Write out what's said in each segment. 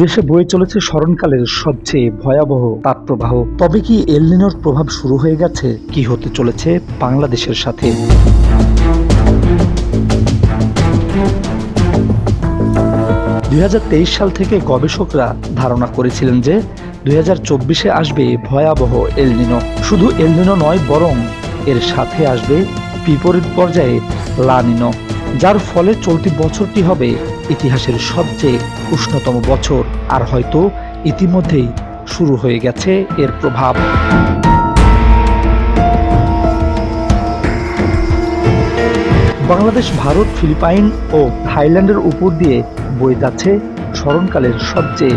দেশে বয়ে চলেছে স্মরণকালের সবচেয়ে ভয়াবহ তাপপ্রবাহ। তবে কি এলনিনোর প্রভাব শুরু হয়ে গেছে? কি হতে চলেছে বাংলাদেশের সাথে? দুই হাজার তেইশ সাল থেকে গবেষকরা ধারণা করেছিলেন যে দুই আসবে ভয়াবহ এলনিনো। শুধু এলনিনো নয়, বরং এর সাথে আসবে বিপরীত পর্যায়ে লানিনো যার ফলে চলতি বছরটি হবে ইতিহাসের সবচেয়ে উষ্ণতম বছর। আর হয়তো ইতিমধ্যেই শুরু হয়ে গেছে এর প্রভাব। বাংলাদেশ, ভারত, ফিলিপাইন ও থাইল্যান্ডের উপর দিয়ে বয়ে যাচ্ছে স্মরণকালের সবচেয়ে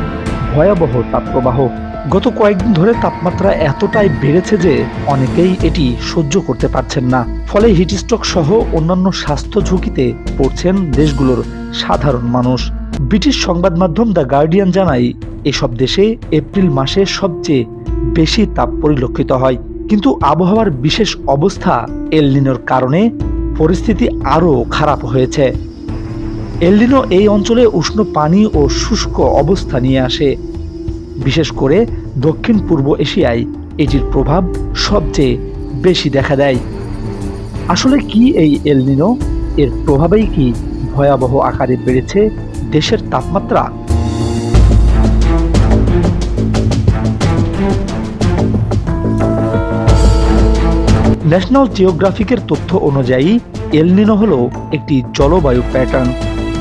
ভয়াবহ তাপপ্রবাহ। গত কয়েকদিন ধরে তাপমাত্রা এতটাই বেড়েছে যে অনেকেই এটি সহ্য করতে পারছেন না। ফলে হিটস্ট্রোক সহ অন্যান্য স্বাস্থ্য ঝুঁকিতে পড়ছেন দেশগুলোর সাধারণ মানুষ। ব্রিটিশ সংবাদ মাধ্যম দ্য গার্ডিয়ান জানায়, এসব দেশে এপ্রিল মাসে সবচেয়ে বেশি তাপ পরিলক্ষিত হয়। কিন্তু আবহাওয়ার বিশেষ অবস্থা এলনিনোর কারণে পরিস্থিতি আরও খারাপ হয়েছে। এলনিনো এই অঞ্চলে উষ্ণ পানি ও শুষ্ক অবস্থা নিয়ে আসে। বিশেষ করে দক্ষিণ পূর্ব এশিয়ায় এটির প্রভাব সবচেয়ে বেশি দেখা দেয়। আসলে কি এই এলনিনো এর প্রভাবেই কি ভয়াবহ আকারে বেড়েছে দেশের তাপমাত্রা? ন্যাশনাল জিওগ্রাফিকের তথ্য অনুযায়ী এলনিনো হল একটি জলবায়ু প্যাটার্ন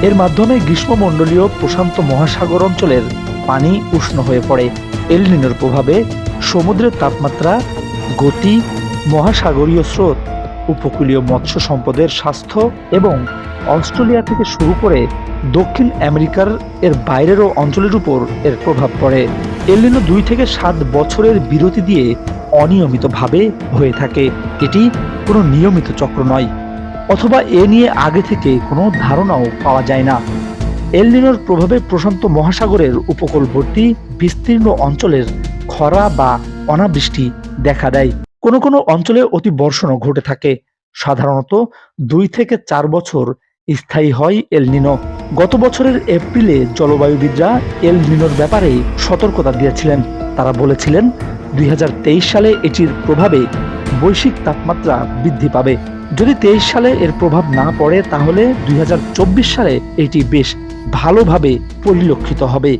এর মাধ্যমে গ্রীষ্মমণ্ডলীয় প্রশান্ত মহাসাগর অঞ্চলের পানি উষ্ণ হয়ে পড়ে। এলনিনোর প্রভাবে সমুদ্রের তাপমাত্রা, গতি, মহাসাগরীয় স্রোত, উপকূলীয় মৎস্য সম্পদের স্বাস্থ্য এবং অস্ট্রেলিয়া থেকে শুরু করে দক্ষিণ আমেরিকার এর বাইরেরও অঞ্চলের উপর এর প্রভাব পড়ে। এলনিনো দুই থেকে সাত বছরের বিরতি দিয়ে অনিয়মিতভাবে হয়ে থাকে। এটি কোনো নিয়মিত চক্র নয়, অথবা এ নিয়ে আগে থেকে কোনো ধারণাও পাওয়া যায় না। এলনিনোর প্রভাবে প্রশান্ত মহাসাগরের উপকূলবর্তী বিস্তীর্ণ অঞ্চলের খরা বা অনাবৃষ্টি দেখা দেয়। কোনো কোনো অঞ্চলে অতি বর্ষণও ঘটে থাকে। সাধারণত দুই থেকে চার বছর স্থায়ী হয় এলনিনো। গত বছরের এপ্রিলে জলবায়ুবিদরা এলনিনোর ব্যাপারে সতর্কতা দিয়েছিলেন। তারা বলেছিলেন, দুই হাজার তেইশ সালে এটির প্রভাবে বৈশ্বিক তাপমাত্রা বৃদ্ধি পাবে। যদি তেইশ সালে এর প্রভাব না পড়ে, তাহলে দুই হাজার চব্বিশ সালে এটি বেশ ভালোভাবে পরিলক্ষিত হবে।